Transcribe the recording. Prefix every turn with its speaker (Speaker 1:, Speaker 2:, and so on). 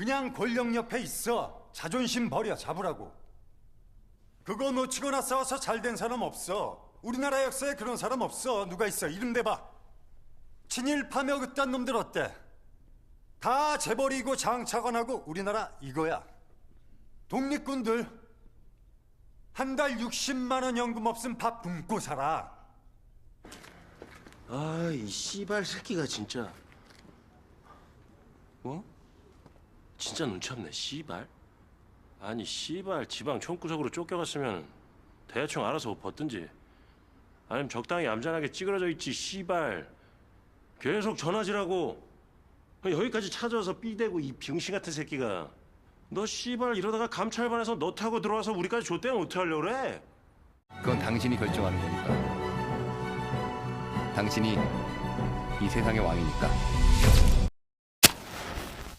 Speaker 1: 그냥 권력 옆에 있어. 자존심 버려 잡으라고. 그거 놓치거나 싸워서 잘 된 사람 없어. 우리나라 역사에 그런 사람 없어. 누가 있어? 이름 대봐. 친일 파며 그딴 놈들 어때? 다 재벌이고 장차관하고 우리나라 이거야. 독립군들 한 달 60만 원 연금 없음 밥 굶고 살아.
Speaker 2: 아, 이 씨발 새끼가 진짜. 뭐? 진짜 눈치 없네, 씨발. 아니, 씨발 지방 총구석으로 쫓겨갔으면 대충 알아서 옷 벗든지. 아니면 적당히 얌전하게 찌그러져 있지, 씨발. 계속 전화질하고 여기까지 찾아와서 삐대고 이 병신 같은 새끼가. 너 씨발 이러다가 감찰반에서 너 타고 들어와서 우리까지 좆대면 어떻게 하려고 그래?
Speaker 3: 그건 당신이 결정하는 거니까. 당신이 이 세상의 왕이니까.